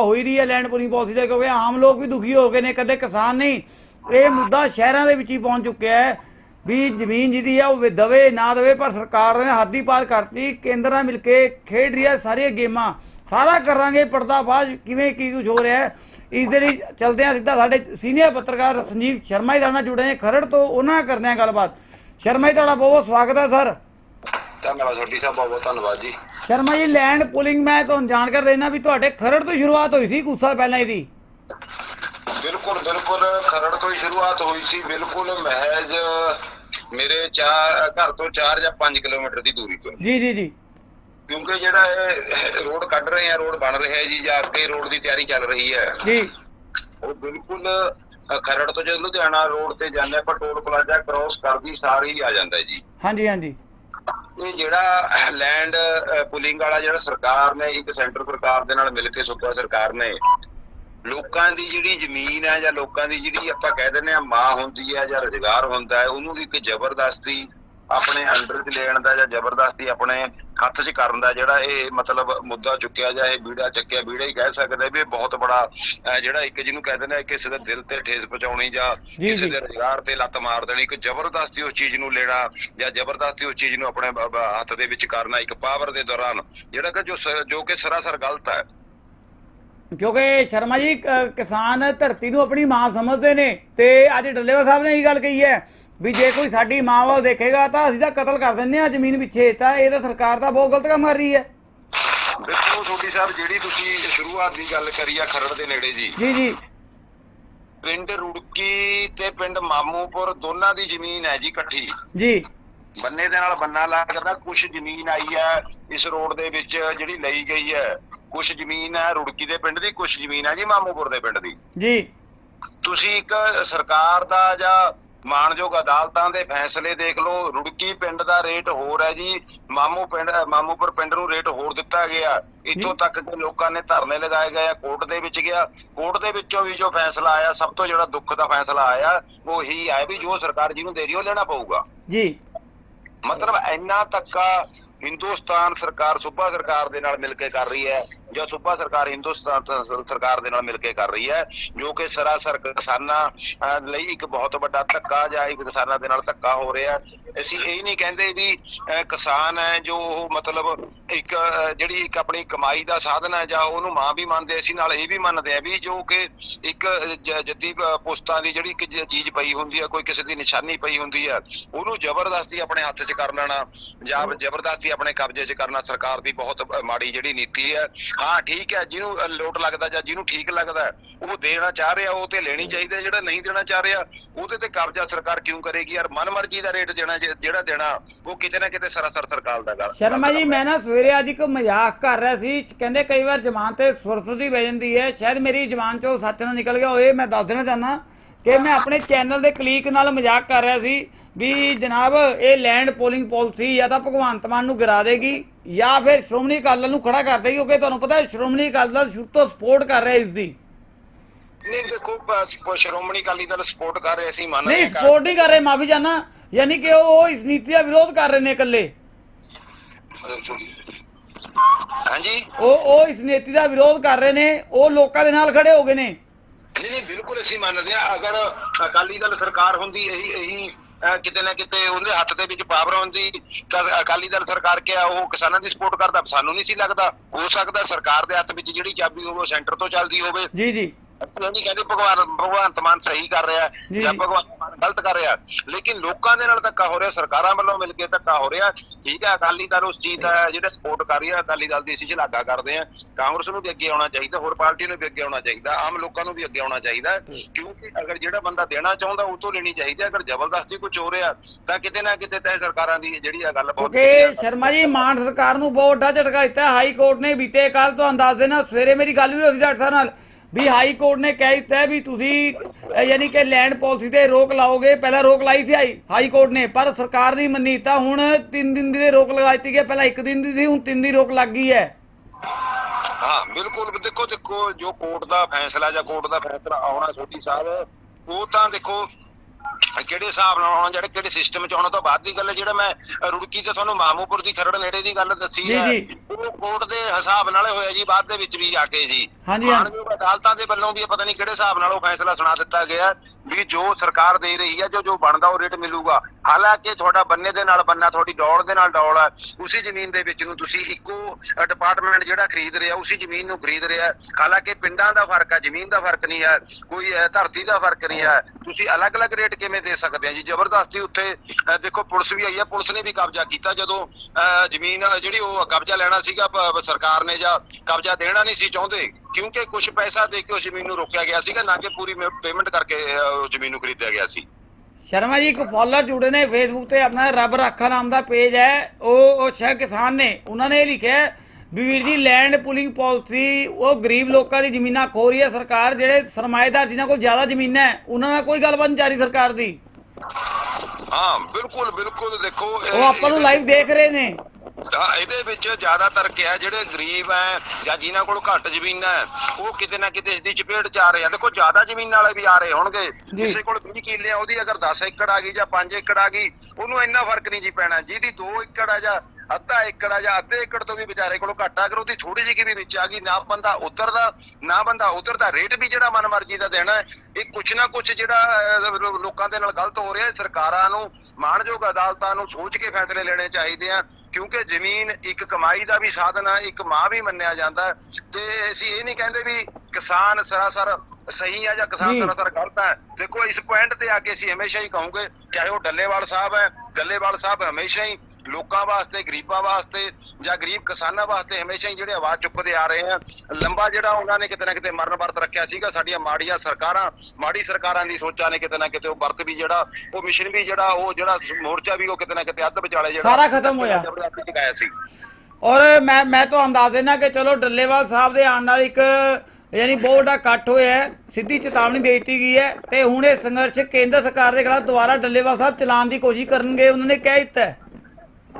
ਹੋਈ ਰਹੀ ਹੈ ਲੈਂਡ ਪੂਲਿੰਗ ਪਾਲਿਸੀ ਦਾ ਕਿਉਂਕਿ ਆਮ ਲੋਕ ਵੀ ਦੁਖੀ ਹੋ ਗਏ ਨੇ, ਕਦੇ ਕਿਸਾਨ ਨਹੀਂ। ਇਹ ਮੁੱਦਾ ਸ਼ਹਿਰਾਂ ਦੇ ਵਿੱਚ ਹੀ ਪਹੁੰਚ ਚੁੱਕਿਆ ਹੈ ਵੀ ਜ਼ਮੀਨ ਜਿਹਦੀ ਆ ਉਹ ਵੀ ਦਵੇ ਨਾ ਦਵੇ, ਪਰ ਸਰਕਾਰ ਨੇ ਹੱਦ ਹੀ ਪਾਰ ਕਰਤੀ। ਕੇਂਦਰ ਨਾਲ ਮਿਲ ਕੇ ਖੇਡ ਰਹੀ ਹੈ ਸਾਰੀਆਂ ਗੇਮਾਂ, ਸਾਰਾ ਕਰਾਂਗੇ ਪਰਦਾਫਾਸ਼। ਕਿਵੇਂ ਕੀ ਕੁਝ ਹੋ ਰਿਹਾ ਹੈ, ਇਸ ਦੇ ਲਈ ਚਲਦੇ ਹਾਂ ਸਿੱਧਾ ਸਾਡੇ ਸੀਨੀਅਰ ਪੱਤਰਕਾਰ ਸੰਜੀਵ ਸ਼ਰਮਾ ਜੀ ਸਾਡੇ ਨਾਲ ਜੁੜੇ ਨੇ। ਖਰੜ ਤੋਂ ਉਹਨਾਂ ਨਾਲ ਕਰਦੇ ਹਾਂ ਗੱਲਬਾਤ। ਸ਼ਰਮਾ ਜੀ, ਤੁਹਾਡਾ ਬਹੁਤ ਬਹੁਤ ਸਵਾਗਤ ਹੈ, ਸਰ। ਧੰਨਵਾਦ ਛੋਟੀ ਸਾਹਿਬ ਬਹੁਤ ਬਹੁਤ ਧੰਨਵਾਦ ਜੀ। ਸ਼ਰਮਾ ਜੀ ਲੈਂਡ ਪੁਲਿੰਗ ਮੈਂ ਤੁਹਾਨੂੰ ਜਾਣਕਾਰੀ ਦੇਣਾ ਵੀ ਤੁਹਾਡੇ ਖਰੜ ਤੋਂ ਸ਼ੁਰੂਆਤ ਹੋਈ ਸੀ ਸਾਲ ਪਹਿਲਾਂ ਇਹਦੀ। ਬਿਲਕੁਲ ਬਿਲਕੁਲ ਖਰੜ ਤੋਂ ਹੀ ਸ਼ੁਰੂਆਤ ਹੋਈ ਸੀ ਬਿਲਕੁਲ ਮਹਿਜ ਮੇਰੇ ਚਾਰ ਘਰ ਤੋਂ 4 ਜਾਂ 5 ਕਿਲੋਮੀਟਰ ਦੀ ਦੂਰੀ ਤੋਂ। ਜੀ ਜੀ ਜੀ। ਕਿਉਂਕਿ ਜਿਹੜਾ ਇਹ ਰੋਡ ਕੱਢ ਰਹੇ ਆ ਰੋਡ ਬਣ ਰਿਹਾ ਹੈ ਜੀ ਜਾਂ ਅੱਗੇ ਰੋਡ ਦੀ ਤਿਆਰੀ ਚੱਲ ਰਹੀ ਹੈ। ਜੀ। ਉਹ ਬਿਲਕੁਲ ਖਰੜ ਤੋਂ ਜਦੋਂ ਲੁਧਿਆਣਾ ਰੋਡ ਤੇ ਜਾਂਦੇ ਟੋਲ ਪਲਾਜ਼ਾ ਕ੍ਰਾਸ ਕਰਦੀ ਸਾਰ ਹੀ ਆ ਜਾਂਦਾ ਜੀ। ਹਾਂਜੀ ਹਾਂਜੀ। ਇਹ ਜਿਹੜਾ ਲੈਂਡ ਪੁਲਿੰਗ ਵਾਲਾ ਜਿਹੜਾ ਸਰਕਾਰ ਨੇ, ਇੱਕ ਸੈਂਟਰ ਸਰਕਾਰ ਦੇ ਨਾਲ ਮਿਲ ਕੇ ਸੂਬਾ ਸਰਕਾਰ ਨੇ, ਲੋਕਾਂ ਦੀ ਜਿਹੜੀ ਜ਼ਮੀਨ ਹੈ ਜਾਂ ਲੋਕਾਂ ਦੀ ਜਿਹੜੀ ਆਪਾਂ ਕਹਿ ਦਿੰਦੇ ਆ ਮਾਂ ਹੁੰਦੀ ਹੈ ਜਾਂ ਰੁਜ਼ਗਾਰ ਹੁੰਦਾ ਹੈ, ਉਹਨੂੰ ਇੱਕ ਜ਼ਬਰਦਸਤੀ ਆਪਣੇ ਅੰਡਰ 'ਚ ਲੈਣ ਦਾ ਜਾਂ ਜ਼ਬਰਦਸਤੀ ਆਪਣੇ ਹੱਥ 'ਚ ਕਰਨ ਦਾ ਜਿਹੜਾ ਇਹ ਮਤਲਬ ਮੁੱਦਾ ਚੁੱਕਿਆ ਜਾਂ ਇਹ ਬੀੜਾ ਚੱਕਿਆ ਬੀੜਾ ਹੀ ਕਹਿ ਸਕਦੇ ਵੀ ਇਹ ਬਹੁਤ ਬੜਾ ਜਿਹੜਾ ਇੱਕ ਜਿਹਨੂੰ ਕਹਿ ਦਿੰਦੇ ਆ ਕਿਸੇ ਦੇ ਦਿਲ ਤੇ ਠੇਸ ਪਹੁੰਚਾਉਣੀ ਜਾਂ ਕਿਸੇ। ਦੇ ਰੁਜ਼ਗਾਰ ਤੇ ਲੱਤ ਮਾਰ ਦੇਣੀ ਇੱਕ ਜ਼ਬਰਦਸਤੀ ਉਸ ਚੀਜ਼ ਨੂੰ ਲੈਣਾ ਜਾਂ ਜ਼ਬਰਦਸਤੀ ਉਸ ਚੀਜ਼ ਨੂੰ ਆਪਣੇ ਹੱਥ ਦੇ ਵਿੱਚ ਕਰਨਾ ਇੱਕ ਪਾਵਰ ਦੇ ਦੌਰਾਨ ਜਿਹੜਾ ਕਿ ਜੋ ਜੋ ਕਿ ਸਰਾਸਰ ਗਲਤ ਹੈ ਕਿਉਂਕਿ ਸ਼ਰਮਾ ਜੀ ਕ- ਕਿਸਾਨ ਧਰਤੀ ਨੂੰ ਆਪਣੀ ਮਾਂ ਸਮਝਦੇ ਨੇ ਤੇ ਅੱਜ ਡੱਲੇਵਾ ਸਾਹਿਬ ਨੇ ਇਹ ਗੱਲ ਕਹੀ ਹੈ ਵੀ ਜੇ ਕੋਈ ਸਾਡੀ ਮਾਂ ਵੱਲ ਦੇਖੇਗਾ ਤਾਂ ਅਸੀਂ ਤਾਂ ਕਤਲ ਕਰ ਦਿੰਦੇ ਆ ਜ਼ਮੀਨ ਪਿੱਛੇ ਤਾਂ ਇਹ ਤਾਂ ਸਰਕਾਰ ਤਾਂ ਬਹੁਤ ਗਲਤ ਕੰਮ ਕਰ ਰਹੀ ਹੈ। ਦੇਖੋ ਛੋਟੀ ਸਾਹਿਬ ਜਿਹੜੀ ਤੁਸੀਂ ਸ਼ੁਰੂਆਤ ਦੀ ਗੱਲ ਕਰੀ ਆ ਖਰੜ ਦੇ ਨੇੜੇ ਜੀ। ਜੀ ਜੀ। ਪਿੰਡ ਰੁੜਕੀ ਤੇ ਪਿੰਡ ਮਾਮੂਪੁਰ ਦੋਨਾਂ ਦੀ ਜ਼ਮੀਨ ਹੈ ਜੀ ਇਕੱਠੀ। ਜੀ। ਬੰਨੇ ਦੇ ਨਾਲ ਬੰਨਾ ਲੱਗਦਾ ਕੁਝ ਜ਼ਮੀਨ ਆਈ ਹੈ ਇਸ ਰੋਡ ਦੇ ਵਿੱਚ ਜਿਹੜੀ ਲਈ ਗਈ ਹੈ। ਕੁਝ ਜ਼ਮੀਨ ਹੈ ਰੁੜਕੀ ਦੇ ਪਿੰਡ ਦੀ ਕੁਝ ਜ਼ਮੀਨ ਹੈ ਜੀ ਮਾਮੂਪੁਰ ਦੇ ਪਿੰਡ ਦੀ। ਜੀ। ਤੁਸੀਂ ਇੱਕ ਸਰਕਾਰ ਦਾ ਜਾਂ ਮਾਣਯੋਗ ਅਦਾਲਤਾਂ ਦੇ ਫੈਸਲੇ ਦੇਖ ਲਓ ਰੁੜਕੀ ਪਿੰਡ ਦਾ ਰੇਟ ਹੋਰ ਹੈ ਜੀ ਮਾਮੂ ਪਿੰਡ ਮਾਮੂਪੁਰ ਪਿੰਡ ਨੂੰ ਰੇਟ ਹੋਰ ਦਿੱਤਾ ਗਿਆ। ਇੱਥੋਂ ਤੱਕ ਕਿ ਲੋਕਾਂ ਨੇ ਧਰਨੇ ਲਗਾਏ ਗਏ ਆ ਕੋਰਟ ਦੇ ਵਿੱਚ ਗਿਆ। ਕੋਰਟ ਦੇ ਵਿੱਚੋਂ ਵੀ ਜੋ ਫੈਸਲਾ ਆਇਆ ਸਭ ਤੋਂ ਜਿਹੜਾ ਦੁੱਖ ਦਾ ਫੈਸਲਾ ਆਇਆ ਉਹ ਹੀ ਹੈ ਵੀ ਜੋ ਸਰਕਾਰ ਜਿਹਨੂੰ ਦੇ ਰਹੀ ਉਹ ਲੈਣਾ ਪਊਗਾ। ਜੀ। ਮਤਲਬ ਇੰਨਾ ਧੱਕਾ ਹਿੰਦੁਸਤਾਨ ਸਰਕਾਰ ਸੂਬਾ ਸਰਕਾਰ ਦੇ ਨਾਲ ਮਿਲ ਕੇ ਕਰ ਰਹੀ ਹੈ। ਜਾਂ ਸੂਬਾ ਸਰਕਾਰ ਹਿੰਦੁਸਤਾਨ ਸਰਕਾਰ ਦੇ ਨਾਲ ਮਿਲ ਕੇ ਕਰ ਰਹੀ ਹੈ ਜੋ ਕਿ ਸਰਾਸਰ ਕਿਸਾਨਾਂ ਲਈ ਇੱਕ ਬਹੁਤ ਵੱਡਾ ਧੱਕਾ ਜਾਂ ਇੱਕ ਕਿਸਾਨਾਂ ਦੇ ਨਾਲ ਧੱਕਾ ਹੋ ਰਿਹਾ। ਅਸੀਂ ਇਹ ਨਹੀਂ ਕਹਿੰਦੇ ਵੀ ਕਿਸਾਨ ਹੈ ਜੋ ਉਹ ਮਤਲਬ ਇੱਕ ਜਿਹੜੀ ਇੱਕ ਆਪਣੀ ਕਮਾਈ ਦਾ ਸਾਧਨ ਹੈ ਜਾਂ ਉਹਨੂੰ ਮਾਂ ਵੀ ਮੰਨਦੇ ਅਸੀਂ ਨਾਲ ਇਹ ਵੀ ਮੰਨਦੇ ਆ ਵੀ ਜੋ ਕਿ ਇੱਕ ਜੱਦੀ ਪੁਸਤਾਂ ਦੀ ਜਿਹੜੀ ਇੱਕ ਚੀਜ਼ ਪਈ ਹੁੰਦੀ ਹੈ ਕੋਈ ਕਿਸੇ ਦੀ ਨਿਸ਼ਾਨੀ ਪਈ ਹੁੰਦੀ ਹੈ ਉਹਨੂੰ ਜ਼ਬਰਦਸਤੀ ਆਪਣੇ ਹੱਥ 'ਚ ਕਰ ਲੈਣਾ ਜਾਂ ਜ਼ਬਰਦਸਤੀ ਆਪਣੇ ਕਬਜ਼ੇ 'ਚ ਕਰਨਾ ਸਰਕਾਰ ਦੀ ਬਹੁਤ ਮਾੜੀ ਜਿਹੜੀ ਨੀਤੀ ਹੈ ਹਾਂ ਠੀਕ ਹੈ ਜਿਹਨੂੰ ਲੋਟ ਲੱਗਦਾ ਜਾਂ ਜਿਹਨੂੰ ਠੀਕ ਲੱਗਦਾ ਉਹ ਦੇਣਾ ਚਾਹ ਰਿਹਾ ਉਹ ਤੇ ਲੈਣੀ ਚਾਹੀਦੀ ਹੈ ਜਿਹੜਾ ਨਹੀਂ ਦੇਣਾ ਚਾਹ ਰਿਹਾ ਉਹਦੇ ਤੇ ਕਬਜ਼ਾ ਸਰਕਾਰ ਕਿਉਂ ਕਰੇਗੀ? ਯਾਰ ਮਨਮਰਜ਼ੀ ਦਾ ਰੇਟ ਦੇਣਾ ਜਿਹੜਾ ਦੇਣਾ ਉਹ ਕਿਤੇ ਨਾ ਕਿਤੇ ਸਰਾਸਰ ਸਰਕਾਰ ਦਾ ਗਾ- ਸ਼ਰਮਾ ਜੀ ਮੈਂ। ਨਾ ਸਵੇਰੇ ਅੱਜ ਇੱਕ ਮਜ਼ਾਕ ਕਰ ਰਿਹਾ ਸੀ ਕਹਿੰਦੇ ਕਈ ਵਾਰ ਜ਼ਬਾਨ ਤੇ ਸੁਰਸੁਤੀ ਬਹਿ ਜਾਂਦੀ ਹੈ ਸ਼ਾਇਦ ਮੇਰੀ ਜ਼ਬਾਨ ਚੋਂ ਸੱਚ ਨਾ ਨਿਕਲ ਗਿਆ ਹੋਏ ਮੈਂ ਦੱਸ ਦੇਣਾ ਚਾਹੁੰਦਾ ਕਿ ਮੈਂ ਆਪਣੇ ਚੈਨਲ ਦੇ ਕਲੀਕ ਨਾਲ ਮਜ਼ਾਕ ਕਰ ਰਿਹਾ ਸੀ ਵੀ ਜਨਾਬ ਇਹ ਲੈਂਡ ਪੋਲਿੰਗ ਪਾਲਿਸੀ ਜਾਂ ਤਾਂ ਭਗਵੰਤ ਮਾਨ ਨੂੰ ਗਿਰਾ ਦੇਗੀ। ਜਾਂ ਫਿਰ ਸ਼੍ਰੋਮਣੀ ਅਕਾਲੀ ਦਲ ਨੂੰ ਖੜਾ ਕਰ ਦੇਗੀ ਕਿਉਂਕਿ ਤੁਹਾਨੂੰ ਪਤਾ ਹੈ ਸ਼੍ਰੋਮਣੀ ਅਕਾਲੀ ਦਲ ਸ਼ੁਰੂ ਤੋਂ ਸਪੋਰਟ ਕਰ ਰਿਹਾ ਇਸ ਦੀ ਨਹੀਂ ਦੇਖੋ ਸ਼੍ਰੋਮਣੀ ਅਕਾਲੀ ਦਲ ਸਪੋਰਟ ਕਰ ਰਹੇ ਅਸੀਂ ਮੰਨਦੇ ਨਹੀਂ ਸਪੋਰਟ ਨਹੀਂ ਕਰ ਰਹੇ ਮਾਫੀ ਯਾਨੀ ਕਿ ਉਹ ਇਸ ਨੀਤੀ ਦਾ ਵਿਰੋਧ ਕਰ ਰਹੇ ਨੇ ਇਕੱਲੇ। ਹਾਂਜੀ? ਉਹ ਉਹ ਇਸ ਨੀਤੀ ਦਾ ਵਿਰੋਧ ਕਰ ਰਹੇ ਨੇ ਉਹ ਲੋਕਾਂ ਦੇ ਨਾਲ ਖੜੇ ਹੋ ਗਏ ਨੇ। ਨਹੀਂ ਨਹੀਂ ਬਿਲਕੁਲ ਅਸੀਂ ਮੰਨਦੇ ਹਾਂ ਅਗਰ ਅਕਾਲੀ ਦਲ ਸਰਕਾਰ ਹੁੰਦੀ ਇਹੀ ਇਹੀ ਕਿਤੇ ਨਾ ਕਿਤੇ ਉਹਦੇ ਹੱਥ ਦੇ ਵਿੱਚ ਪਾਵਰ ਹੁੰਦੀ ਅਕਾਲੀ ਦਲ ਸਰਕਾਰ ਕਿਹਾ ਉਹ ਕਿਸਾਨਾਂ ਦੀ ਸਪੋਰਟ ਕਰਦਾ? ਸਾਨੂੰ ਨਹੀਂ ਸੀ ਲੱਗਦਾ। ਹੋ ਸਕਦਾ ਸਰਕਾਰ ਦੇ ਹੱਥ ਵਿੱਚ ਜਿਹੜੀ ਚਾਬੀ ਹੋਵੇ, ਉਹ ਸੈਂਟਰ ਤੋਂ ਚੱਲਦੀ ਹੋਵੇ। ਜੀ ਜੀ। ਅਸੀਂ ਨਹੀਂ ਕਹਿੰਦੇ ਭਗਵਾਨ ਭਗਵੰਤ ਮਾਨ ਸਹੀ ਕਰ ਰਿਹਾ ਜੀ। ਭਗਵੰਤ ਮਾਨ ਗਲਤ ਕਰ ਰਿਹਾ। ਲੇਕਿਨ ਲੋਕਾਂ ਦੇ ਨਾਲ ਧੱਕਾ ਹੋ ਰਿਹਾ ਸਰਕਾਰਾਂ ਵੱਲੋਂ ਮਿਲ ਕੇ ਧੱਕਾ ਹੋ ਰਿਹਾ। ਠੀਕ ਹੈ ਅਕਾਲੀ ਦਲ ਉਸ ਚੀਜ਼ ਦਾ ਜਿਹੜਾ ਸਪੋਰਟ ਕਰ ਰਹੀ ਹੈ ਅਕਾਲੀ ਦਲ ਦੀ ਅਸੀਂ ਸ਼ਲਾਘਾ ਕਰਦੇ ਹਾਂ। ਕਾਂਗਰਸ ਨੂੰ ਵੀ ਅੱਗੇ ਆਉਣਾ ਚਾਹੀਦਾ ਹੋਰ ਪਾਰਟੀ ਨੂੰ ਵੀ ਅੱਗੇ ਆਉਣਾ ਚਾਹੀਦਾ ਆਮ ਲੋਕਾਂ ਨੂੰ ਵੀ ਅੱਗੇ ਆਉਣਾ ਚਾਹੀਦਾ ਕਿਉਂਕਿ ਅਗਰ ਜਿਹੜਾ ਬੰਦਾ ਦੇਣਾ ਚਾਹੁੰਦਾ ਉਹ ਤੋਂ ਲੈਣੀ ਚਾਹੀਦੀ ਹੈ। ਅਗਰ ਜ਼ਬਰਦਸਤੀ ਕੁਝ ਹੋ ਰਿਹਾ ਤਾਂ ਕਿਤੇ ਨਾ ਕਿਤੇ ਤਾਂ ਸਰਕਾਰਾਂ ਦੀ ਜਿਹੜੀ ਆ ਗੱਲ ਬਹੁਤ ਕਿਉਂਕਿ ਸ਼ਰਮਾ ਜੀ ਮਾਨ ਸਰਕਾਰ ਨੂੰ ਬਹੁਤ ਵੱਡਾ ਝਟਕਾ ਦਿੱਤਾ ਹੈ। ਹਾਈ ਕੋਰਟ ਨੇ ਬੀਤੇ ਕੱਲ ਤੁਹਾਨੂੰ ਦੱਸ ਦੇਣਾ ਸਵੇਰੇ ਮੇਰੀ ਗੱਲ ਵੀ ਹੋਈ ਸੀ ਡਾਕਟਰ ਸਾਹਿਬ ਨਾਲ। ਵੀ ਹਾਈ ਕੋਰਟ ਨੇ ਕਹਿ ਦਿੱਤਾ ਵੀ ਤੁਸੀਂ ਯਾਨੀ ਕਿ ਲੈਂਡ ਪਾਲਿਸੀ ਤੇ ਰੋਕ ਲਾਓਗੇ, ਪਹਿਲਾਂ ਰੋਕ ਲਾਈ ਸੀ ਹਾਈ ਕੋਰਟ ਨੇ, ਪਰ ਸਰਕਾਰ ਨਹੀਂ ਮੰਨੀ ਤਾਂ ਹੁਣ 3 ਦਿਨ ਦੀ ਰੋਕ ਲਗਾ ਦਿੱਤੀ ਗਈ ਪਹਿਲਾਂ 1 ਦਿਨ ਦੀ ਸੀ, ਹੁਣ 3 ਦੀ ਰੋਕ ਲੱਗ ਗਈ ਹੈ। ਹਾਂ, ਬਿਲਕੁਲ ਦੇਖੋ ਦੇਖੋ, ਜੋ ਕੋਰਟ ਦਾ ਫੈਸਲਾ ਜਾਂ ਕੋਰਟ ਦਾ ਫੈਸਲਾ ਆਉਣਾ ਛੋਟੀ ਸਾਹਿਬ, ਉਹ ਤਾਂ ਦੇਖੋ ਕਿਹੜੇ ਹਿਸਾਬ ਨਾਲ ਆਉਣਾ ਜਿਹੜੇ ਕਿਹੜੇ ਸਿਸਟਮ ਚ ਆਉਣਾ ਤੋਂ ਬਾਅਦ ਦੀ ਗੱਲ ਹੈ ਜਿਹੜਾ ਮੈਂ ਰੁੜਕੀ ਤੇ ਤੁਹਾਨੂੰ ਮਾਮੂਪੁਰ ਦੀ ਖਰੜ ਨੇੜੇ ਦੀ ਗੱਲ ਦੱਸੀ ਹੈ ਜੀ। ਉਹ ਕੋਰਟ ਦੇ ਹਿਸਾਬ ਨਾਲ ਹੋਇਆ ਜੀ ਬਾਅਦ ਦੇ ਵਿੱਚ ਵੀ ਆ ਕੇ ਜੀ। ਮਾਣਯੋਗ ਅਦਾਲਤਾਂ ਦੇ ਵੱਲੋਂ ਵੀ ਪਤਾ ਨਹੀਂ ਕਿਹੜੇ ਹਿਸਾਬ ਨਾਲ ਉਹ ਫੈਸਲਾ ਸੁਣਾ ਦਿੱਤਾ ਗਿਆ ਵੀ ਜੋ ਸਰਕਾਰ ਦੇ ਰਹੀ ਹੈ ਜੋ ਜੋ ਬਣਦਾ ਉਹ ਰੇਟ ਮਿਲੂਗਾ ਹਾਲਾਂਕਿ ਤੁਹਾਡਾ ਬੰਨੇ ਦੇ ਨਾਲ ਬੰਨਾ ਤੁਹਾਡੀ ਡੌਲ ਦੇ ਨਾਲ ਡੌਲ ਹੈ ਉਸੇ ਜ਼ਮੀਨ ਦੇ ਵਿੱਚ ਨੂੰ ਤੁਸੀਂ ਇੱਕੋ ਡਿਪਾਰਟਮੈਂਟ ਜਿਹੜਾ ਖਰੀਦ ਰਿਹਾ ਉਸੇ ਜ਼ਮੀਨ ਨੂੰ ਖਰੀਦ ਰਿਹਾ। ਹਾਲਾਂਕਿ ਪਿੰਡਾਂ ਦਾ ਫ਼ਰਕ ਹੈ ਜ਼ਮੀਨ ਦਾ ਫ਼ਰਕ ਨਹੀਂ ਹੈ ਕੋਈ ਧਰਤੀ ਦਾ ਫ਼ਰਕ ਨਹੀਂ ਹੈ ਤੁਸੀਂ ਅਲੱਗ-ਅਲੱਗ ਰੇਟ ਕਿਵੇਂ ਦੇ ਸਕਦੇ ਆ ਜੀ? ਜ਼ਬਰਦਸਤੀ ਉੱਥੇ ਦੇਖੋ ਪੁਲਿਸ ਵੀ ਆਈ ਹੈ ਪੁਲਿਸ ਨੇ ਵੀ ਕਬਜ਼ਾ ਕੀਤਾ। ਜਦੋਂ ਅਹ, ਜ਼ਮੀਨ ਜਿਹੜੀ ਉਹ ਕਬਜ਼ਾ ਲੈਣਾ ਸੀਗਾ ਸਰਕਾਰ ਨੇ ਜਾਂ ਕਬਜ਼ਾ ਦੇਣਾ ਨਹੀਂ ਸੀ ਚਾਹੁੰਦੇ ਕਿਉਂਕਿ ਕੁਝ ਪੈਸਾ ਦੇ ਕੇ ਉਸ ਜ਼ਮੀਨ ਨੂੰ ਰੋਕਿਆ ਗਿਆ ਸੀਗਾ ਨਾ ਕਿ ਪੂਰੀ ਪੇਮੈਂਟ ਕਰਕੇ ਜ਼ਮੀਨ ਨੂੰ ਖਰੀਦਿਆ ਗਿਆ ਸੀ। ਸ਼ਰਮਾ ਜੀ ਇੱਕ ਫਾਲੋਅਰ ਜੁੜੇ ਨੇ ਫੇਸਬੁੱਕ ਤੇ ਆਪਣਾ ਰੱਬ ਰਾਖਾ ਨਾਮ ਦਾ ਪੇਜ ਹੈ। ਉਹ ਉਹ ਸ਼ਾਇਦ ਕਿਸਾਨ ਨੇ ਉਹਨਾਂ ਨੇ ਲਿਖਿਆ ਵੀ ਵੀਰ ਜੀ ਲੈਂਡ ਪੁਲਿੰਗ ਪਾਲਿਸੀ ਉਹ ਗਰੀਬ ਲੋਕਾਂ ਦੀ ਜ਼ਮੀਨਾਂ ਖੋ ਰਹੀ ਹੈ ਸਰਕਾਰ ਜਿਹੜੇ ਸਰਮਾਏਦਾਰ ਜਿਨ੍ਹਾਂ ਕੋਲ ਜ਼ਿਆਦਾ ਜ਼ਮੀਨਾਂ ਹੈ ਉਹਨਾਂ ਨਾਲ ਕੋਈ ਗੱਲਬਾਤ ਨਹੀਂ ਜਾਰੀ ਸਰਕਾਰ ਦੀ। ਹਾਂ ਬਿਲਕੁਲ ਬਿਲਕੁਲ ਦੇਖੋ ਉਹ ਆਪਾਂ ਨੂੰ ਲਾਈਵ ਦੇਖ ਰਹੇ ਨੇ। ਹਾਂ, ਇਹਦੇ ਵਿੱਚ ਜ਼ਿਆਦਾਤਰ ਕਿਹਾ ਜਿਹੜੇ ਗਰੀਬ ਹੈ ਜਾਂ ਜਿਨ੍ਹਾਂ ਕੋਲ ਘੱਟ ਜ਼ਮੀਨਾਂ ਹੈ ਉਹ ਕਿਤੇ ਨਾ ਕਿਤੇ ਇਸ ਦੀ ਚਪੇਟ ਚ ਆ ਰਹੇ ਆ। ਦੇਖੋ ਜ਼ਿਆਦਾ ਜ਼ਮੀਨ ਵਾਲੇ ਵੀ ਆ ਰਹੇ ਹੋਣਗੇ। ਕਿਸੇ ਕੋਲ 20 ਕਿੱਲੇ ਆ ਉਹਦੀ ਅਗਰ 10 ਏਕੜ ਆ ਗਈ ਜਾਂ 5 ਏਕੜ ਆ ਗਈ ਉਹਨੂੰ ਇੰਨਾ ਫ਼ਰਕ ਨਹੀਂ ਜੀ ਪੈਣਾ। ਜਿਹਦੀ 2 ਏਕੜ ਆ ਜਾਂ ਅੱਧਾ ਏਕੜ ਆ ਜਾਂ ਅੱਧੇ ਏਕੜ ਤੋਂ ਵੀ ਵਿਚਾਰੇ ਕੋਲ ਘੱਟ ਅਗਰ ਉਹਦੀ ਥੋੜੀ ਜਿਹੀ ਵੀ ਵਿੱਚ ਆ ਗਈ ਨਾ ਬੰਦਾ ਉਤਰਦਾ ਨਾ ਬੰਦਾ ਉਤਰਦਾ ਰੇਟ ਵੀ ਜਿਹੜਾ ਮਨਮਰਜ਼ੀ ਦਾ ਦੇਣਾ ਇਹ ਕੁਛ ਨਾ ਕੁਛ ਜਿਹੜਾ ਲੋਕਾਂ ਦੇ ਨਾਲ ਗਲਤ ਹੋ ਰਿਹਾ ਸਰਕਾਰਾਂ ਨੂੰ ਮਾਣਯੋਗ ਅਦਾਲਤਾਂ ਨੂੰ ਸੋਚ ਕੇ ਫੈਸਲੇ ਲੈਣੇ ਚਾਹੀਦੇ ਆ। ਕਿਉਂਕਿ ਜ਼ਮੀਨ ਇੱਕ ਕਮਾਈ ਦਾ ਵੀ ਸਾਧਨ ਹੈ ਇੱਕ ਮਾਂ ਵੀ ਮੰਨਿਆ ਜਾਂਦਾ ਤੇ ਅਸੀਂ ਇਹ ਨਹੀਂ ਕਹਿੰਦੇ ਵੀ ਕਿਸਾਨ ਸਰਾਸਰ ਸਹੀ ਹੈ ਜਾਂ ਕਿਸਾਨ। ਸਰਾਸਰ ਗਲਤ ਹੈ ਦੇਖੋ ਇਸ ਪੁਆਇੰਟ ਤੇ ਆ ਕੇ ਅਸੀਂ ਹਮੇਸ਼ਾ ਹੀ ਕਹੋਗੇ ਚਾਹੇ ਉਹ ਡੱਲੇਵਾਲ ਸਾਹਿਬ ਹੈ ਡੱਲੇਵਾਲ ਸਾਹਿਬ ਹਮੇਸ਼ਾ ਹੀ ਲੋਕਾਂ ਵਾਸਤੇ ਗਰੀਬਾਂ ਵਾਸਤੇ ਜਾਂ ਗਰੀਬ ਕਿਸਾਨਾਂ ਵਾਸਤੇ ਹਮੇਸ਼ਾ ਹੀ ਜਿਹੜੇ ਆਵਾਜ਼ ਚੁੱਕਦੇ ਆ ਰਹੇ ਆ। ਲੰਬਾ ਜਿਹੜਾ ਉਹਨਾਂ ਨੇ ਕਿਤੇ ਨਾ ਕਿਤੇ ਮਰਨ ਵਰਤ ਰੱਖਿਆ ਸੀਗਾ ਸਾਡੀਆਂ ਮਾੜੀਆਂ ਸਰਕਾਰਾਂ ਮਾੜੀ ਸਰਕਾਰਾਂ ਦੀ ਸੋਚਾਂ ਨੇ ਕਿਤੇ ਨਾ ਕਿਤੇ ਉਹ ਵਰਤ ਵੀ ਜਿਹੜਾ ਉਹ ਮਿਸ਼ਨ ਵੀ ਜਿਹੜਾ ਉਹ ਜਿਹੜਾ ਮੋਰਚਾ ਵੀ ਉਹ ਕਿਤੇ ਨਾ ਕਿਤੇ ਅੱਧ ਵਿਚਾਲੇ ਜਿਹੜਾ ਸਾਰਾ ਖਤਮ ਹੋਇਆ। ਚੁਕਾਇਆ ਸੀ। ਔਰ ਮੈਂ ਮੈਂ ਤੁਹਾਨੂੰ ਦੱਸ ਦੇਣਾ ਕਿ ਚਲੋ ਡੱਲੇਵਾਲ ਸਾਹਿਬ ਦੇ ਆਉਣ ਨਾਲ ਇੱਕ ਯਾਨੀ ਬਹੁਤ ਵੱਡਾ ਇਕੱਠ ਹੋਇਆ ਸਿੱਧੀ ਚੇਤਾਵਨੀ ਦੇ ਦਿੱਤੀ ਗਈ ਹੈ ਤੇ ਹੁਣ ਇਹ ਸੰਘਰਸ਼ ਕੇਂਦਰ ਸਰਕਾਰ ਦੇ ਖਿਲਾਫ ਦੁਬਾਰਾ ਡੱਲੇਵਾਲ ਸਾਹਿਬ ਚਲਾਉਣ ਦੀ ਕੋਸ਼ਿਸ਼ ਕਰਨਗੇ ਉਹਨਾਂ ਨੇ ਕਹਿ ਦਿੱਤਾ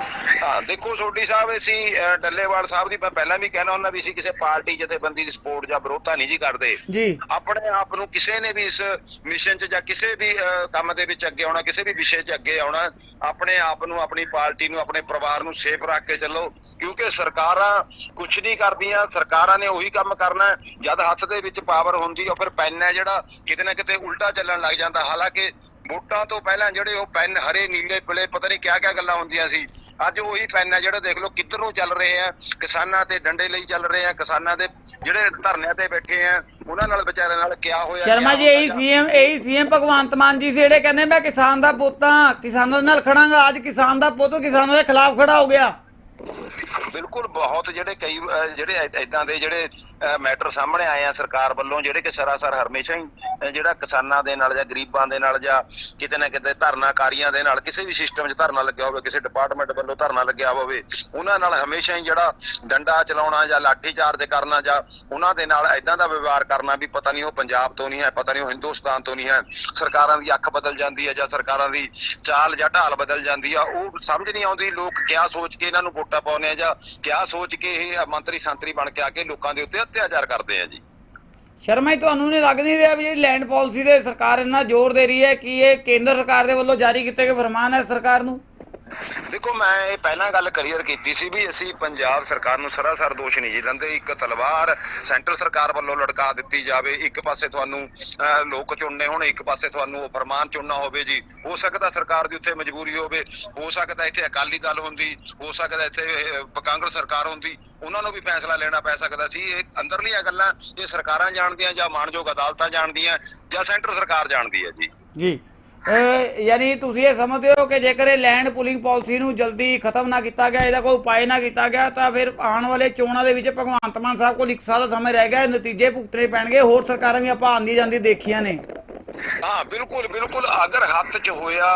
ਹੈ ਹਾਂ ਦੇਖੋ ਸੋਢੀ ਸਾਹਿਬ ਅਸੀਂ ਡੱਲੇਵਾਲ ਸਾਹਿਬ ਦੀ ਮੈਂ ਪਹਿਲਾਂ ਵੀ ਕਹਿਣਾ ਹੁੰਦਾ ਵੀ ਅਸੀਂ ਕਿਸੇ ਪਾਰਟੀ ਜਥੇਬੰਦੀ ਦੀ ਸਪੋਰਟ ਜਾਂ ਵਿਰੋਧਤਾ ਨਹੀਂ ਜੀ ਕਰਦੇ। ਜੀ। ਆਪਣੇ ਆਪ ਨੂੰ ਕਿਸੇ ਨੇ ਵੀ ਇਸ ਮਿਸ਼ਨ 'ਚ ਜਾਂ ਕਿਸੇ ਵੀ ਕੰਮ ਦੇ ਵਿੱਚ ਅੱਗੇ ਆਉਣਾ ਕਿਸੇ ਵੀ ਵਿਸ਼ੇ 'ਚ ਅੱਗੇ ਆਉਣਾ ਆਪਣੇ ਆਪ ਨੂੰ ਆਪਣੀ ਪਾਰਟੀ ਨੂੰ ਆਪਣੇ ਪਰਿਵਾਰ ਨੂੰ ਸੇਫ ਰੱਖ ਕੇ ਚੱਲੋ। ਕਿਉਂਕਿ ਸਰਕਾਰਾਂ ਕੁਝ ਨਹੀਂ ਕਰਦੀਆਂ ਸਰਕਾਰਾਂ ਨੇ ਉਹੀ ਕੰਮ ਕਰਨਾ ਹੈ। ਜਦ ਹੱਥ ਦੇ ਵਿੱਚ ਪਾਵਰ ਹੁੰਦੀ ਉਹ ਫਿਰ ਪੈਨ ਹੈ ਜਿਹੜਾ ਕਿਤੇ ਨਾ ਕਿਤੇ ਉਲਟਾ ਚੱਲਣ ਲੱਗ ਜਾਂਦਾ। ਹਾਲਾਂਕਿ ਵੋਟਾਂ ਤੋਂ ਪਹਿਲਾਂ ਜਿਹੜੇ ਉਹ ਪੈਨ ਹਰੇ ਨੀਲੇ ਪੀਲੇ ਪਤਾ ਨਹੀਂ ਕਿਆ ਕਿਆ ਗੱਲਾਂ ਹੁੰਦੀਆਂ ਸੀ। ਅੱਜ ਉਹੀ ਪੈਨ ਹੈ ਜਿਹੜਾ ਦੇਖ ਲਓ ਕਿੱਧਰ ਨੂੰ ਚੱਲ ਰਹੇ ਆ ਕਿਸਾਨਾਂ ਤੇ ਡੰਡੇ ਲਈ ਚੱਲ ਰਹੇ ਆ ਕਿਸਾਨਾਂ ਦੇ ਜਿਹੜੇ ਧਰਨਿਆਂ ਤੇ ਬੈਠੇ ਆ ਉਹਨਾਂ ਨਾਲ ਵਿਚਾਰਿਆਂ ਨਾਲ ਕਿਆ ਹੋਇਆ ਸ਼ਰਮਾ ਜੀ ਇਹੀ। ਸੀਐਮ ਇਹੀ ਸੀਐਮ ਭਗਵੰਤ ਮਾਨ ਜੀ ਸੀ ਜਿਹੜੇ ਕਹਿੰਦੇ ਮੈਂ ਕਿਸਾਨ ਦਾ ਪੁੱਤ ਹਾਂ ਕਿਸਾਨਾਂ ਦੇ ਨਾਲ ਖੜਾਂਗਾ ਅੱਜ ਕਿਸਾਨ ਦਾ ਪੁੱਤ ਕਿਸਾਨਾਂ ਦੇ ਖਿਲਾਫ ਖੜਾ ਹੋ ਗਿਆ ਬਿਲਕੁਲ ਬਹੁਤ ਜਿਹੜੇ ਕਈ ਜਿਹੜੇ ਇਦਾਂ ਦੇ ਜਿਹੜੇ ਮੈਟਰ ਸਾਹਮਣੇ ਆਏ ਆ ਸਰਕਾਰ ਵੱਲੋਂ, ਜਿਹੜੇ ਕਿ ਸਰਾਸਰ ਹਮੇਸ਼ਾ ਹੀ ਜਿਹੜਾ ਕਿਸਾਨਾਂ ਦੇ ਨਾਲ ਜਾਂ ਗਰੀਬਾਂ ਦੇ ਨਾਲ ਜਾਂ ਕਿਤੇ ਨਾ ਕਿਤੇ ਧਰਨਾਕਾਰੀਆਂ ਦੇ ਨਾਲ, ਕਿਸੇ ਵੀ ਸਿਸਟਮ 'ਚ ਧਰਨਾ ਲੱਗਿਆ ਹੋਵੇ, ਕਿਸੇ ਡਿਪਾਰਟਮੈਂਟ ਵੱਲੋਂ ਧਰਨਾ ਲੱਗਿਆ ਹੋਵੇ, ਉਹਨਾਂ ਨਾਲ ਹਮੇਸ਼ਾ ਹੀ ਜਿਹੜਾ ਡੰਡਾ ਚਲਾਉਣਾ ਜਾਂ ਲਾਠੀ ਚਾਰਜ ਕਰਨਾ ਜਾਂ ਉਹਨਾਂ ਦੇ ਨਾਲ ਇਦਾਂ ਦਾ ਵਿਵਹਾਰ ਕਰਨਾ ਵੀ ਪਤਾ ਨਹੀਂ ਉਹ ਪੰਜਾਬ ਤੋਂ ਨਹੀਂ ਹੈ, ਪਤਾ ਨਹੀਂ ਉਹ ਹਿੰਦੁਸਤਾਨ ਤੋਂ ਨਹੀਂ ਹੈ, ਸਰਕਾਰਾਂ ਦੀ ਅੱਖ ਬਦਲ ਜਾਂਦੀ ਹੈ ਜਾਂ ਸਰਕਾਰਾਂ ਦੀ ਚਾਲ ਜਾਂ ਢਾਲ ਬਦਲ ਜਾਂਦੀ ਆ, ਉਹ ਸਮਝ ਨਹੀਂ ਆਉਂਦੀ, ਲੋਕ ਕਿਆ ਸੋਚ ਕੇ ਇਹਨਾਂ ਨੂੰ ਵੋਟਾਂ ਪਾਉਂਦੇ ਆ ਜਾਂ ਕਿਆ ਸੋਚ ਕੇ ਇਹ ਮੰਤਰੀ ਸੰਤਰੀ ਬਣ ਕੇ ਆ ਕੇ ਲੋਕਾਂ ਦੇ ਉੱਤੇ ਅਤਿਆਚਾਰ ਕਰਦੇ ਆ ਜੀ? ਸ਼ਰਮਾ ਜੀ, ਤੁਹਾਨੂੰ ਨਹੀਂ ਲੱਗ ਨਹੀਂ ਰਿਹਾ ਵੀ ਜਿਹੜੀ ਲੈਂਡ ਪਾਲਿਸੀ ਦੇ ਸਰਕਾਰ ਇੰਨਾ ਜ਼ੋਰ ਦੇ ਰਹੀ ਹੈ ਕਿ ਇਹ ਕੇਂਦਰ ਸਰਕਾਰ ਦੇ ਵੱਲੋਂ ਜਾਰੀ ਕੀਤੇ ਗਏ ਫਰਮਾਨ ਹੈ ਸਰਕਾਰ ਨੂੰ? ਦੇਖੋ, ਮੈਂ ਇਹ ਪਹਿਲਾਂ ਗੱਲ ਕਲੀਅਰ ਕੀਤੀ ਸੀ ਵੀ ਅਸੀਂ ਪੰਜਾਬ ਸਰਕਾਰ ਨੂੰ ਸਰਾਸਰ ਦੋਸ਼ ਨਹੀਂ ਜੀ ਲੈਂਦੇ ਇੱਕ ਤਲਵਾਰ ਸੈਂਟਰ ਸਰਕਾਰ ਵੱਲੋਂ ਲਟਕਾ ਦਿੱਤੀ ਜਾਵੇ। ਇੱਕ ਪਾਸੇ ਤੁਹਾਨੂੰ ਲੋਕ ਚੁਣਨੇ ਹੋਣ, ਇੱਕ ਪਾਸੇ ਤੁਹਾਨੂੰ ਉਹ ਫਰਮਾਨ ਚੁਣਨਾ ਹੋਵੇ ਜੀ। ਹੋ ਸਕਦਾ ਸਰਕਾਰ ਦੀ ਉੱਥੇ ਮਜਬੂਰੀ ਹੋਵੇ। ਹੋ ਸਕਦਾ ਇੱਥੇ ਅਕਾਲੀ ਦਲ ਹੁੰਦੀ। ਹੋ ਸਕਦਾ ਇੱਥੇ ਕਾਂਗਰਸ ਸਰਕਾਰ ਹੁੰਦੀ। ਉਹਨਾਂ ਨੂੰ ਵੀ ਫੈਸਲਾ ਲੈਣਾ ਪੈ ਸਕਦਾ ਸੀ। ਇਹ ਅੰਦਰਲੀਆਂ ਗੱਲਾਂ ਇਹ ਸਰਕਾਰਾਂ ਜਾਣਦੀਆਂ ਜਾਂ ਮਾਨਯੋਗ ਅਦਾਲਤਾਂ ਜਾਣਦੀਆਂ ਜਾਂ ਸੈਂਟਰ ਸਰਕਾਰ ਜਾਣਦੀ ਹੈ ਜੀ। ਜੀ। ਯਾਨੀ ਤੁਸੀਂ ਇਹ ਸਮਝਦੇ ਹੋ ਕਿ ਜੇਕਰ ਇਹ ਲੈਂਡ ਪੁਲਿੰਗ ਪਾਲਿਸੀ ਨੂੰ ਜਲਦੀ ਖਤਮ ਨਾ ਕੀਤਾ ਗਿਆ, ਇਹਦਾ ਕੋਈ ਉਪਾਅ ਨਾ ਕੀਤਾ ਗਿਆ, ਤਾਂ ਫਿਰ ਆਉਣ ਵਾਲੇ ਚੋਣਾਂ ਦੇ ਵਿੱਚ ਭਗਵੰਤ ਮਾਨ ਸਾਹਿਬ ਕੋਲ ਇੱਕ ਸਾਲ ਦਾ ਸਮਾਂ ਰਹਿ ਗਿਆ ਨਤੀਜੇ ਭੁਗਤਣੇ ਪੈਣਗੇ, ਹੋਰ ਸਰਕਾਰਾਂ ਵੀ ਆਪਾਂ ਆਂਦੀ ਜਾਂਦੀ ਦੇਖੀਆਂ ਨੇ। ਹਾਂ, ਬਿਲਕੁਲ ਬਿਲਕੁਲ। ਅਗਰ ਹੱਥ 'ਚ ਹੋਇਆ,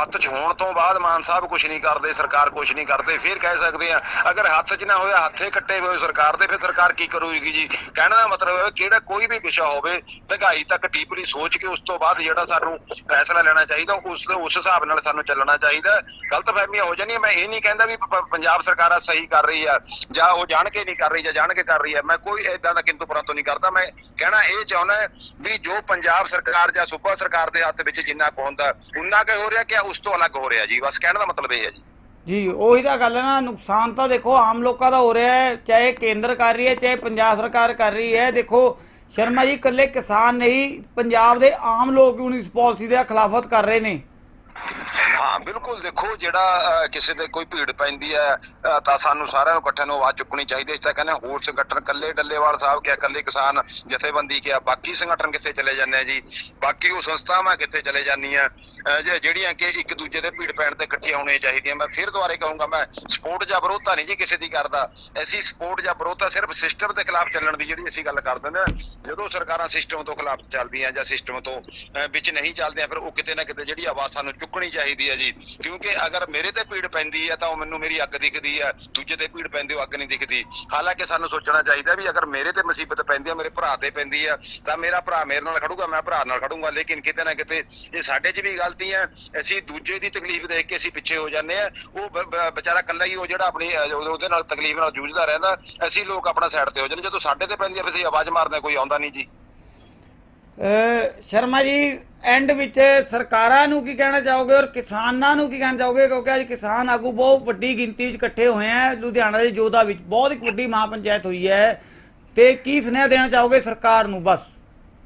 ਹੱਥ 'ਚ ਹੋਣ ਤੋਂ ਬਾਅਦ ਮਾਨ ਸਾਹਿਬ ਕੁਝ ਨਹੀਂ ਕਰਦੇ, ਸਰਕਾਰ ਕੁਝ ਨਹੀਂ ਕਰਦੇ, ਫਿਰ ਕਹਿ ਸਕਦੇ ਆ, ਅਗਰ ਹੱਥ 'ਚ ਨਾ ਹੋਇਆ, ਹੱਥੇ ਕੱਟੇ ਹੋਏ ਸਰਕਾਰ ਦੇ, ਫਿਰ ਸਰਕਾਰ ਕੀ ਕਰੂਗੀ ਜੀ? ਕਹਿਣ ਦਾ ਮਤਲਬ ਹੈ, ਕਿਹੜਾ ਕੋਈ ਵੀ ਵਿਸ਼ਾ ਹੋਵੇ ਮਹਿੰਗਾਈ ਤੱਕ ਡੀਪਲੀ ਸੋਚ ਕੇ ਉਸ ਤੋਂ ਬਾਅਦ ਜਿਹੜਾ ਸਾਨੂੰ ਫੈਸਲਾ ਲੈਣਾ ਚਾਹੀਦਾ, ਉਸ ਦੇ, ਉਸ ਹਿਸਾਬ ਨਾਲ ਸਾਨੂੰ ਚੱਲਣਾ ਚਾਹੀਦਾ। ਗਲਤ ਫਹਿਮੀਆਂ ਹੋ ਜਾਂਦੀਆਂ, ਮੈਂ ਇਹ ਨਹੀਂ ਕਹਿੰਦਾ ਵੀ ਪੰਜਾਬ ਸਰਕਾਰ ਆ ਸਹੀ ਕਰ ਰਹੀ ਆ, ਜਾਂ ਉਹ ਜਾਣ ਕੇ ਨਹੀਂ ਕਰ ਰਹੀ, ਜਾਂ ਜਾਣ ਕੇ ਕਰ ਰਹੀ ਹੈ ਮੈਂ ਕੋਈ ਏਦਾਂ ਦਾ ਕਿੰਤੂ ਪਰੰਤੂ ਨਹੀਂ ਕਰਦਾ। ਮੈਂ ਕਹਿਣਾ ਇਹ ਚਾਹੁੰਦਾ ਵੀ ਜੋ ਪੰਜਾਬ ਸਰਕਾਰ ਜਾਂ ਸੂਬਾ ਸਰਕਾਰ ਦੇ ਹੱਥ ਵਿੱਚ ਜਿੰਨਾ ਕੁ ਹੁੰਦਾ, ਉਨਾ ਕੁ ਹੋ ਰਿਹਾ ਕਿ ਉਸ ਤੋਂ ਅਲੱਗ ਹੋ ਰਿਹਾ ਜੀ? ਬਸ ਕਹਿਣ ਦਾ ਮਤਲਬ ਇਹ ਹੈ ਜੀ। ਜੀ, ਉਹੀ ਤਾਂ ਗੱਲ ਹੈ ਨਾ, ਨੁਕਸਾਨ ਤਾਂ ਦੇਖੋ ਆਮ ਲੋਕਾਂ ਦਾ ਹੋ ਰਿਹਾ ਹੈ, ਚਾਹੇ ਕੇਂਦਰ ਕਰ ਰਹੀ ਹੈ, ਚਾਹੇ ਪੰਜਾਬ ਸਰਕਾਰ ਕਰ ਰਹੀ ਹੈ। ਦੇਖੋ, ਸ਼ਰਮਾ ਜੀ, ਇਕੱਲੇ ਕਿਸਾਨ ਨਹੀਂ, ਪੰਜਾਬ ਦੇ ਆਮ ਲੋਕ ਵੀ ਹੁਣ ਇਸ ਪਾਲਿਸੀ ਦੇ ਖਿਲਾਫਤ ਕਰ ਰਹੇ ਨੇ। ਹਾਂ ਬਿਲਕੁਲ ਦੇਖੋ ਜਿਹੜਾ ਕਿਸੇ ਤੇ ਕੋਈ ਭੀੜ ਪੈਂਦੀ ਹੈ ਤਾਂ ਸਾਨੂੰ ਸਾਰਿਆਂ ਨੂੰ ਇਕੱਠਿਆਂ ਨੂੰ ਆਵਾਜ਼ ਚੁੱਕਣੀ ਚਾਹੀਦੀ ਹੈ। ਇਸ ਤਰ੍ਹਾਂ ਕਹਿੰਦੇ ਹੋਰ ਸੰਗਠਨ ਕੱਲੇ ਡੱਲੇਵਾਲ ਸਾਹਿਬ ਕਿਹਾ ਕੱਲੇ ਕਿਸਾਨ ਜਥੇਬੰਦੀ ਕਿਹਾ ਬਾਕੀ ਸੰਗਠਨ ਕਿੱਥੇ ਚਲੇ ਜਾਂਦੇ ਆ ਜੀ? ਬਾਕੀ ਉਹ ਸੰਸਥਾਵਾਂ ਕਿੱਥੇ ਚਲੇ ਜਾਂਦੀਆਂ? ਅਹ, ਜੇ- ਜਿਹੜੀਆਂ ਕਿ ਇੱਕ ਦੂਜੇ ਦੇ ਭੀੜ ਪੈਣ ਤੇ ਇਕੱਠੀਆਂ ਹੋਣੀਆਂ ਚਾਹੀਦੀਆਂ। ਮੈਂ ਫਿਰ ਦੁਬਾਰੇ ਕਹੂੰਗਾ ਮੈਂ ਸਪੋਰਟ ਜਾਂ ਵਿਰੋਧਤਾ ਨਹੀਂ ਜੀ ਕਿਸੇ ਦੀ ਕਰਦਾ। ਅਸੀਂ ਸਪੋਰਟ ਜਾਂ ਵਿਰੋਧਤਾ ਸਿਰਫ ਸਿਸਟਮ ਦੇ ਖਿਲਾਫ ਚੱਲਣ ਦੀ ਜਿਹੜੀ ਅਸੀਂ ਗੱਲ ਕਰ ਦਿੰਦੇ ਹਾਂ। ਜਦੋਂ ਸਰਕਾਰਾਂ ਸਿਸਟਮ ਤੋਂ ਖਿਲਾਫ ਚੱਲਦੀਆਂ ਜਾਂ ਸਿਸਟਮ ਤੋਂ ਵਿੱਚ ਨਹੀਂ ਚੱਲਦੀਆਂ ਫਿਰ ਉਹ ਕਿਤੇ ਨਾ ਕਿਤੇ ਜਿਹੜੀ ਆਵਾਜ਼ ਸਾਨੂੰ ਚੁੱਕਣੀ ਚਾਹੀਦੀ ਹੈ ਜੀ। ਕਿਉਂਕਿ ਅਗਰ ਮੇਰੇ ਤੇ ਭੀੜ ਪੈਂਦੀ ਹੈ ਤਾਂ ਉਹ ਮੈਨੂੰ ਮੇਰੀ ਅੱਗ ਦਿਖਦੀ ਹੈ, ਦੂਜੇ ਤੇ ਭੀੜ ਪੈਂਦੀ, ਉਹ ਅੱਗ ਨਹੀਂ ਦਿਖਦੀ। ਹਾਲਾਂਕਿ ਸਾਨੂੰ ਸੋਚਣਾ ਚਾਹੀਦਾ ਵੀ ਅਗਰ ਮੇਰੇ ਤੇ ਮੁਸੀਬਤ ਪੈਂਦੀ ਹੈ, ਮੇਰੇ ਭਰਾ ਤੇ ਪੈਂਦੀ ਹੈ, ਤਾਂ ਮੇਰਾ ਭਰਾ ਮੇਰੇ ਨਾਲ ਖੜੂਗਾ, ਮੈਂ ਭਰਾ ਨਾਲ ਖੜੂੰਗਾ, ਲੇਕਿਨ ਕਿਤੇ ਨਾ ਕਿਤੇ ਇਹ ਸਾਡੇ 'ਚ ਵੀ ਗਲਤੀ ਹੈ। ਅਸੀਂ ਦੂਜੇ ਦੀ ਤਕਲੀਫ ਦੇਖ ਕੇ ਅਸੀਂ ਪਿੱਛੇ ਹੋ ਜਾਂਦੇ ਆ ਉਹ ਬ- ਵਿਚਾਰਾ ਇਕੱਲਾ ਹੀ ਉਹ ਜਿਹੜਾ ਆਪਣੀ ਉਹਦੇ ਨਾਲ ਤਕਲੀਫ ਨਾਲ ਜੂਝਦਾ ਰਹਿੰਦਾ। ਅਸੀਂ ਲੋਕ ਆਪਣਾ ਸਾਈਡ ਤੇ ਹੋ ਜਾਂਦੇ ਜਦੋਂ ਸਾਡੇ ਤੇ ਪੈਂਦੀ ਹੈ, ਫਿਰ ਅਸੀਂ ਆਵਾਜ਼ ਮਾਰਦੇ ਕੋਈ ਆਉਂਦਾ ਨਹੀਂ ਜੀ। ਸ਼ਰਮਾ ਜੀ ਐਂਡ ਵਿੱਚ ਸਰਕਾਰਾਂ ਨੂੰ ਕੀ ਕਹਿਣਾ ਚਾਹੋਗੇ ਔਰ ਕਿਸਾਨਾਂ ਨੂੰ ਕੀ ਕਹਿਣਾ ਚਾਹੋਗੇ? ਕਿਉਂਕਿ ਅੱਜ ਕਿਸਾਨ ਆਗੂ ਬਹੁਤ ਵੱਡੀ ਗਿਣਤੀ ਵਿੱਚ ਇਕੱਠੇ ਹੋਏ ਆ। ਲੁਧਿਆਣਾ ਦੇ ਜੋਧਾ ਵਿੱਚ ਬਹੁਤ ਇੱਕ ਵੱਡੀ ਮਹਾਪੰਚਾਇਤ ਹੋਈ ਹੈ। ਤੇ ਕੀ ਸੁਨੇਹਾ ਦੇਣਾ ਚਾਹੋਗੇ ਸਰਕਾਰ ਨੂੰ? ਬਸ।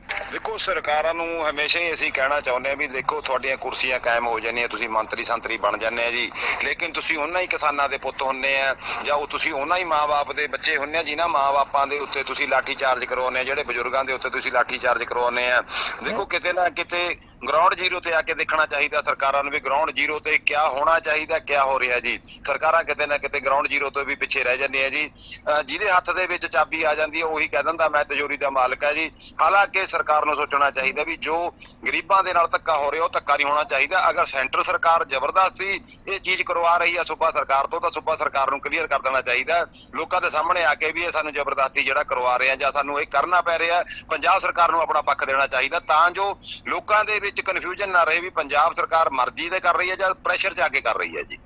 ਦੇਖੋ, ਸਰਕਾਰਾਂ ਨੂੰ ਹਮੇਸ਼ਾ ਹੀ ਅਸੀਂ ਕਹਿਣਾ ਚਾਹੁੰਦੇ ਆ ਵੀ ਦੇਖੋ, ਤੁਹਾਡੀਆਂ ਕੁਰਸੀਆਂ ਕਾਇਮ ਹੋ ਜਾਂਦੀਆਂ, ਤੁਸੀਂ ਮੰਤਰੀ ਸੰਤਰੀ ਬਣ ਜਾਂਦੇ ਆ ਜੀ। ਲੇਕਿਨ ਤੁਸੀਂ ਉਹਨਾਂ ਹੀ ਕਿਸਾਨਾਂ ਦੇ ਪੁੱਤ ਹੁੰਨੇ ਆ, ਜਾਂ ਉਹ ਤੁਸੀਂ ਉਹਨਾਂ ਹੀ ਮਾਪੇ ਦੇ ਬੱਚੇ ਹੁੰਨੇ ਆ, ਜਿਨ੍ਹਾਂ ਮਾਪਿਆਂ ਦੇ ਉੱਤੇ ਤੁਸੀਂ ਲਾਠੀ ਚਾਰਜ ਕਰਵਾਉਂਦੇ ਆ, ਜਿਹੜੇ ਬਜ਼ੁਰਗਾਂ ਦੇ ਉੱਤੇ ਤੁਸੀਂ ਲਾਠੀ ਚਾਰਜ ਕਰਵਾਉਂਦੇ ਆ। ਦੇਖੋ, ਕਿਤੇ ਨਾ ਕਿਤੇ ਗਰਾਊਂਡ ਜ਼ੀਰੋ ਤੇ ਆ ਕੇ ਦੇਖਣਾ ਚਾਹੀਦਾ ਸਰਕਾਰਾਂ ਨੂੰ ਵੀ ਗਰਾਊਂਡ ਜ਼ੀਰੋ ਤੇ ਕੀ ਹੋਣਾ ਚਾਹੀਦਾ ਕੀ ਹੋ ਰਿਹਾ ਜੀ। ਸਰਕਾਰਾਂ ਕਿਤੇ ਨਾ ਕਿਤੇ ਗਰਾਊਂਡ ਜ਼ੀਰੋ ਤੋਂ ਵੀ ਪਿੱਛੇ ਰਹਿ ਜਾਂਦੀਆਂ ਜੀ। ਜਿਹਦੇ ਹੱਥ ਦੇ ਵਿੱਚ ਚਾਬੀ ਆ ਜਾਂਦੀ ਹੈ ਉਹੀ ਕਹਿ ਦਿੰਦਾ, ਮੈਂ ਤਜੋਰੀ ਦਾ ਮਾਲਕ ਹੈ ਜੀ। ਹਾਲਾਂਕਿ ਸਰਕਾਰ ਨੂੰ ਸੋਚਣਾ ਚਾਹੀਦਾ ਵੀ ਜੋ ਗਰੀਬਾਂ ਦੇ ਨਾਲ ਧੱਕਾ ਹੋ ਰਿਹਾ, ਉਹ ਧੱਕਾ ਨਹੀਂ ਹੋਣਾ ਚਾਹੀਦਾ। ਅਗਰ ਸੈਂਟਰ ਸਰਕਾਰ ਜ਼ਬਰਦਸਤੀ ਇਹ ਚੀਜ਼ ਕਰਵਾ ਰਹੀ ਹੈ ਸੂਬਾ ਸਰਕਾਰ ਤੋਂ, ਤਾਂ ਸੂਬਾ ਸਰਕਾਰ ਨੂੰ ਕਲੀਅਰ ਕਰ ਦੇਣਾ ਚਾਹੀਦਾ। ਲੋਕਾਂ ਦੇ ਸਾਹਮਣੇ ਆ ਕੇ ਵੀ ਇਹ ਸਾਨੂੰ ਜ਼ਬਰਦਸਤੀ ਜਿਹੜਾ ਕਰਵਾ ਰਹੇ ਆ, ਜਾਂ ਸਾਨੂੰ ਇਹ ਕਰਨਾ ਪੈ ਰਿਹਾ, ਪੰਜਾਬ ਸਰਕਾਰ ਨੂੰ ਆਪਣਾ ਪੱਖ ਦੇਣਾ ਚਾਹੀਦਾ, ਤਾਂ ਜੋ ਲੋਕਾਂ ਦੇ ਵਿੱਚ ਕਨਫਿਊਜ਼ਨ ਨਾ ਰਹੇ ਵੀ ਪੰਜਾਬ ਸਰਕਾਰ ਮਰਜ਼ੀ ਦੇ ਕਰ ਰਹੀ ਹੈ ਜਾਂ ਪ੍ਰੈਸ਼ਰ 'ਚ ਆ ਕੇ ਕਰ ਰਹੀ ਹੈ ਜੀ।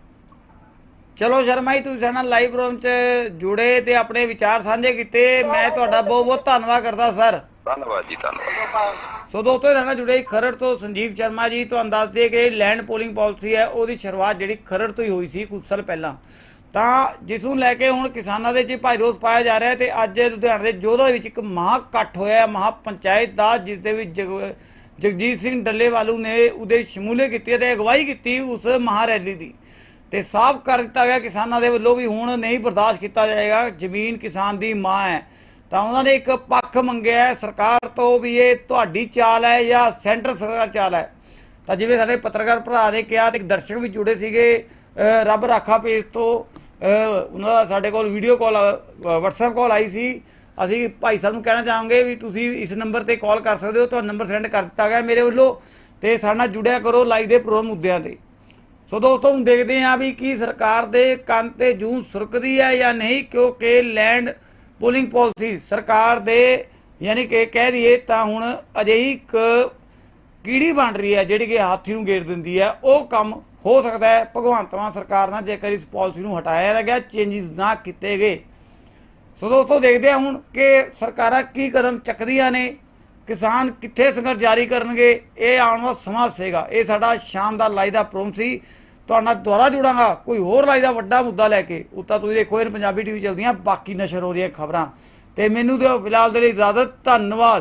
ਚਲੋ ਸ਼ਰਮਾ ਜੀ ਤੁਸੀਂ ਸਾਡੇ ਨਾਲ ਲਾਈਵ ਰੂਮ 'ਚ ਜੁੜੇ ਤੇ ਆਪਣੇ ਵਿਚਾਰ ਸਾਂਝੇ ਕੀਤੇ। ਮੈਂ ਤੁਹਾਡਾ ਬਹੁਤ ਬਹੁਤ ਧੰਨਵਾਦ ਕਰਦਾ ਸਰ। ਧੰਨਵਾਦ ਜੀ ਧੰਨਵਾਦ। ਸੋ ਦੋਸਤੋ ਸਾਡੇ ਨਾਲ ਜੁੜੇ ਖਰੜ ਤੋਂ ਸੰਜੀਵ ਸ਼ਰਮਾ ਜੀ ਤੁਹਾਨੂੰ ਦੱਸ ਦਈਏ ਕਿ ਲੈਂਡ ਪੋਲਿੰਗ ਪਾਲਿਸੀ ਹੈ ਉਹਦੀ ਸ਼ੁਰੂਆਤ ਜਿਹੜੀ ਖਰੜ ਤੋਂ ਹੀ ਹੋਈ ਸੀ ਕੁਝ ਸਾਲ ਪਹਿਲਾਂ। ਤਾਂ ਜਿਸ ਨੂੰ ਲੈ ਕੇ ਹੁਣ ਕਿਸਾਨਾਂ ਦੇ ਵਿੱਚ ਭਾਈ ਰੋਸ ਪਾਇਆ ਜਾ ਰਿਹਾ ਤੇ ਅੱਜ ਲੁਧਿਆਣਾ ਦੇ ਜੋਧਾ ਵਿੱਚ ਇੱਕ ਮਹਾ ਇਕੱਠ ਹੋਇਆ ਹੈ, ਮਹਾ ਪੰਚਾਇਤ ਦਾ ਜਿਸ ਦੇ ਵਿੱਚ ਜਗ- ਜਗਜੀਤ ਸਿੰਘ ਡੱਲੇਵਾਲੂ ਨੇ ਉਹਦੇ ਸ਼ਮੂਲੇ ਕੀਤੀ ਤੇ ਅਗਵਾਈ ਕੀਤੀ ਉਸ ਮਹਾ ਰੈਲੀ ਦੀ। ਤੇ ਸਾਫ਼ ਕਰ ਦਿੱਤਾ ਗਿਆ ਕਿਸਾਨਾਂ ਦੇ ਵੱਲੋਂ ਵੀ ਹੁਣ ਨਹੀਂ ਬਰਦਾਸ਼ਤ ਕੀਤਾ ਜਾਏਗਾ, ਜ਼ਮੀਨ ਕਿਸਾਨ ਦੀ ਮਾਂ ਹੈ। ਤਾਂ ਉਹਨਾਂ ਨੇ ਇੱਕ ਪੱਖ ਮੰਗਿਆ ਸਰਕਾਰ ਤੋਂ ਵੀ ਇਹ ਤੁਹਾਡੀ ਚਾਲ ਹੈ ਜਾਂ ਸੈਂਟਰ ਸਰਕਾਰ ਚਾਲ ਹੈ। ਤਾਂ ਜਿਵੇਂ ਸਾਡੇ ਪੱਤਰਕਾਰ ਭਰਾ ਨੇ ਕਿਹਾ ਤੇ ਇੱਕ ਦਰਸ਼ਕ ਵੀ ਜੁੜੇ ਸੀਗੇ ਰੱਬ ਰਾਖਾ ਪੇਜ ਤੋਂ ਉਹਨਾਂ ਦਾ ਸਾਡੇ ਕੋਲ ਵੀਡੀਓ ਕਾਲ WhatsApp ਕਾਲ ਆਈ ਸੀ। ਅਸੀਂ ਭਾਈ ਸਾਹਿਬ ਨੂੰ ਕਹਿਣਾ ਚਾਹਾਂਗੇ ਵੀ ਤੁਸੀਂ ਇਸ ਨੰਬਰ ਤੇ ਕਾਲ ਕਰ ਸਕਦੇ ਹੋ ਤੁਹਾਨੂੰ ਨੰਬਰ ਸੈਂਡ ਕਰ ਦਿੱਤਾ ਗਿਆ ਮੇਰੇ ਵੱਲੋਂ ਤੇ ਸਾਡੇ ਨਾਲ ਜੁੜਿਆ ਕਰੋ ਲਾਈਵ ਦੇ ਪ੍ਰੋਗਰਾਮ ਮੁੱਦਿਆਂ ਤੇ। ਸੋ ਦੋਸਤੋ, ਹੁਣ ਦੇਖਦੇ ਹਾਂ ਵੀ ਕੀ ਸਰਕਾਰ ਦੇ ਕੰਨ ਤੇ ਜੂੰ ਸੁਰਕਦੀ ਹੈ ਜਾਂ ਨਹੀਂ, ਕਿਉਂਕਿ ਲੈਂਡ ਪੋਲਿੰਗ ਪਾਲਿਸੀ ਸਰਕਾਰ ਦੇ ਯਾਨੀ ਕਿ ਕਹਿ ਦਈਏ ਤਾਂ ਹੁਣ ਅਜਿਹੀ ਇੱਕ ਕੀੜੀ ਬਣ ਰਹੀ ਹੈ ਜਿਹੜੀ ਕਿ ਹਾਥੀ ਨੂੰ ਗੇਰ ਦਿੰਦੀ ਹੈ। ਉਹ ਕੰਮ ਹੋ ਸਕਦਾ ਹੈ। ਭਗਵੰਤ ਮਾਨ ਸਰਕਾਰ ਨਾਲ ਜੇਕਰ ਇਸ ਪਾਲਿਸੀ ਨੂੰ ਹਟਾਇਆ ਨਾ ਗਿਆ, ਚੇਂਜਸ ਨਾ ਕੀਤੇ ਗਏ। ਸੋ ਦੋਸਤੋ, ਦੇਖਦੇ ਹਾਂ ਹੁਣ ਕਿ ਸਰਕਾਰਾਂ ਕੀ ਕਦਮ ਚੱਕਦੀਆਂ ਨੇ। ਕਿਸਾਨ ਕਿੱਥੇ ਸੰਘਰਸ਼ ਜਾਰੀ ਕਰਨਗੇ? ਇਹ ਆਉਣ ਵਾਲਾ ਸਮਾਂ ਦੱਸੇਗਾ ਇਹ ਸਾਡਾ ਸ਼ਾਮ ਦਾ ਲਾਈਵ ਦਾ ਪ੍ਰੋਗਰਾਮ ਸੀ। ਤੁਹਾਡੇ ਨਾਲ ਦੁਬਾਰਾ ਜੁੜਾਂਗਾ, ਕੋਈ ਹੋਰ ਲਾਈਵ ਦਾ ਵੱਡਾ ਮੁੱਦਾ ਲੈ ਕੇ। ਉੱਤਾ ਤੁਸੀਂ ਦੇਖੋ, ਇਹ ਪੰਜਾਬੀ ਟੀਵੀ ਚੱਲਦੀਆਂ ਬਾਕੀ ਨਸ਼ਰ ਹੋ ਰਹੀਆਂ ਖਬਰਾਂ। ਤੇ ਮੈਨੂੰ ਦਿਓ ਫਿਲਹਾਲ ਦੇ ਲਈ ਇਜਾਜ਼ਤ, ਧੰਨਵਾਦ।